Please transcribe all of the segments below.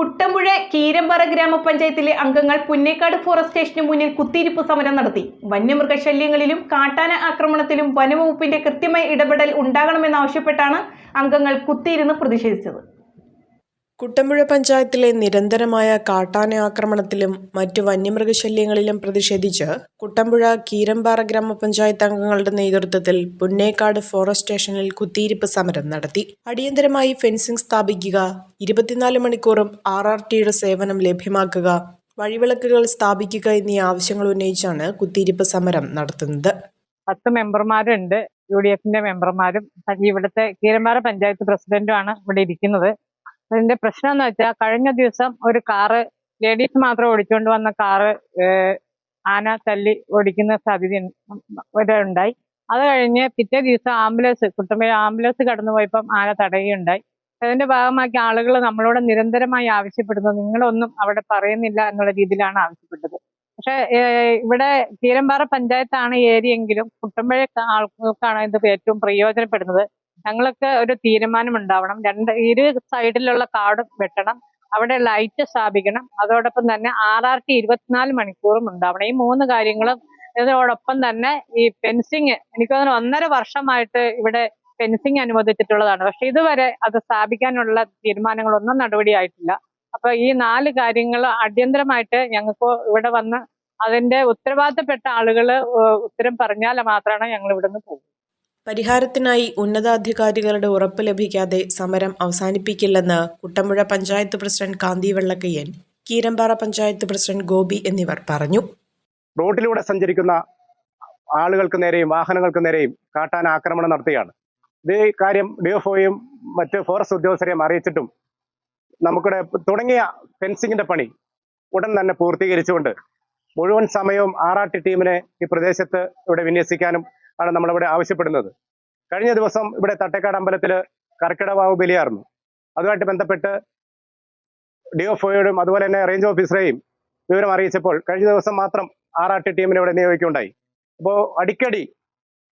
കുട്ടമ്പുഴ കീരമ്പാറ ഗ്രാമപഞ്ചായത്തിലെ അംഗങ്ങൾ പുന്നേക്കാട് ഫോറസ്റ്റ് സ്റ്റേഷന് മുന്നിൽ കുത്തിയിരിപ്പ് സമരം നടത്തി. വന്യമൃഗശല്യങ്ങളിലും കാട്ടാന ആക്രമണത്തിലും വനവകുപ്പിന്റെ കൃത്യമായ ഇടപെടൽ ഉണ്ടാകണമെന്നാവശ്യപ്പെട്ടാണ് അംഗങ്ങൾ കുത്തിയിരുന്ന് പ്രതിഷേധിച്ചത്. കുട്ടമ്പുഴ പഞ്ചായത്തിലെ നിരന്തരമായ കാട്ടാന ആക്രമണത്തിലും മറ്റു വന്യമൃഗശല്യങ്ങളിലും പ്രതിഷേധിച്ച് കുട്ടമ്പുഴ കീരമ്പാറ ഗ്രാമപഞ്ചായത്ത് അംഗങ്ങളുടെ നേതൃത്വത്തിൽ പുന്നേക്കാട് ഫോറസ്റ്റ് സ്റ്റേഷനിൽ കുത്തിയിരിപ്പ് സമരം നടത്തി. അടിയന്തരമായി ഫെൻസിംഗ് സ്ഥാപിക്കുക ഇരുപത്തിനാല് മണിക്കൂറും ആർ ആർ ടിയുടെ സേവനം ലഭ്യമാക്കുക വഴിവിളക്കുകൾ സ്ഥാപിക്കുക എന്നീ ആവശ്യങ്ങൾ ഉന്നയിച്ചാണ് കുത്തിയിരിപ്പ് സമരം നടത്തുന്നത്. പത്ത് മെമ്പർമാരുണ്ട് യു ഡി എഫിന്റെ മെമ്പർമാരും ഇവിടുത്തെ കീരമ്പാറ പഞ്ചായത്ത് പ്രസിഡന്റുമാണ് ഇവിടെ ഇരിക്കുന്നത്. അതിന്റെ പ്രശ്നം എന്ന് വെച്ചാൽ കഴിഞ്ഞ ദിവസം ഒരു കാറ് ലേഡീസ് മാത്രം ഓടിച്ചുകൊണ്ട് വന്ന കാറ് ആന തല്ലി ഓടിക്കുന്ന സാധ്യത ഒരു ഉണ്ടായി. അത് കഴിഞ്ഞ് പിറ്റേ ദിവസം ആംബുലൻസ് കുട്ടമ്പഴ ആംബുലൻസ് കടന്നു പോയപ്പം ആന തടയുകയുണ്ടായി. അതിന്റെ ഭാഗമാക്കി ആളുകൾ നമ്മളോട് നിരന്തരമായി ആവശ്യപ്പെടുന്നത് നിങ്ങളൊന്നും അവിടെ പറയുന്നില്ല എന്നുള്ള രീതിയിലാണ് ആവശ്യപ്പെട്ടത്. പക്ഷെ ഇവിടെ കീരമ്പാറ പഞ്ചായത്താണ് ഏരിയ എങ്കിലും കുട്ടമ്പഴ ആൾക്കാർക്കാണ് ഇത് ഏറ്റവും പ്രയോജനപ്പെടുന്നത്. ഞങ്ങൾക്ക് ഒരു തീരുമാനം ഉണ്ടാവണം. രണ്ട് ഇരു സൈഡിലുള്ള കാടും വെട്ടണം. അവിടെ ലൈറ്റ് സ്ഥാപിക്കണം. അതോടൊപ്പം തന്നെ ആർ ആർ ടി ഇരുപത്തിനാല് മണിക്കൂറും ഉണ്ടാവണം. ഈ മൂന്ന് കാര്യങ്ങളും ഇതിനോടൊപ്പം തന്നെ ഈ ഫെൻസിങ് എനിക്ക് തോന്നുന്നു ഒന്നര വർഷമായിട്ട് ഇവിടെ ഫെൻസിങ് അനുവദിച്ചിട്ടുള്ളതാണ്. പക്ഷെ ഇതുവരെ അത് സ്ഥാപിക്കാനുള്ള തീരുമാനങ്ങളൊന്നും നടപടിയായിട്ടില്ല. അപ്പൊ ഈ നാല് കാര്യങ്ങൾ അടിയന്തരമായിട്ട് ഞങ്ങൾക്ക് ഇവിടെ വന്ന് അതിന്റെ ഉത്തരവാദിത്തപ്പെട്ട ആളുകൾ ഉത്തരം പറഞ്ഞാൽ മാത്രമാണ് ഞങ്ങൾ ഇവിടെ നിന്ന് പോകും പരിഹാരത്തിനായി ഉന്നതാധികാരികളുടെ ഉറപ്പ് ലഭിക്കാതെ സമരം അവസാനിപ്പിക്കില്ലെന്ന് കുട്ടമ്പുഴ പഞ്ചായത്ത് പ്രസിഡന്റ് കാന്തി വെള്ളക്കയ്യൻ കീരമ്പാറ പഞ്ചായത്ത് പ്രസിഡന്റ് ഗോപി എന്നിവർ പറഞ്ഞു. റോഡിലൂടെ സഞ്ചരിക്കുന്ന ആളുകൾക്ക് നേരെയും വാഹനങ്ങൾക്ക് നേരെയും കാട്ടാൻ ആക്രമണം നടത്തുകയാണ് ഇതേ കാര്യം ഡിഎഫ്ഒയും മറ്റ് ഫോറസ്റ്റ് ഉദ്യോഗസ്ഥരെയും അറിയിച്ചിട്ടും നമുക്കിടെ തുടങ്ങിയ ഫെൻസിങ്ങിന്റെ പണി ഉടൻ തന്നെ പൂർത്തീകരിച്ചുകൊണ്ട് മുഴുവൻ സമയവും ആർ ടീമിനെ ഈ പ്രദേശത്ത് ഇവിടെ വിന്യസിക്കാനും ആണ് നമ്മളിവിടെ ആവശ്യപ്പെടുന്നത്. കഴിഞ്ഞ ദിവസം ഇവിടെ തട്ടേക്കാട് അമ്പലത്തിൽ കർക്കിടവാവ് ബലിയായിരുന്നു അതുമായിട്ട് ബന്ധപ്പെട്ട് ഡിഎഫ്ഒയോടും അതുപോലെ തന്നെ റേഞ്ച് ഓഫീസറെയും വിവരം അറിയിച്ചപ്പോൾ കഴിഞ്ഞ ദിവസം മാത്രം ആറാട്ട് ടീമിനെ ഇവിടെ നിയോഗിക്കുകയുണ്ടായി. അപ്പോൾ അടിക്കടി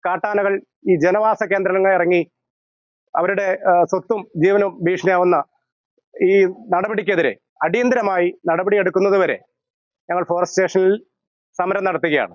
കാട്ടാനകൾ ഈ ജനവാസ കേന്ദ്രങ്ങളിൽ ഇറങ്ങി അവരുടെ സ്വത്തും ജീവനും ഭീഷണിയാവുന്ന ഈ നടപടിക്കെതിരെ അടിയന്തരമായി നടപടിയെടുക്കുന്നതുവരെ ഞങ്ങൾ ഫോറസ്റ്റ് സ്റ്റേഷനിൽ സമരം നടത്തുകയാണ്.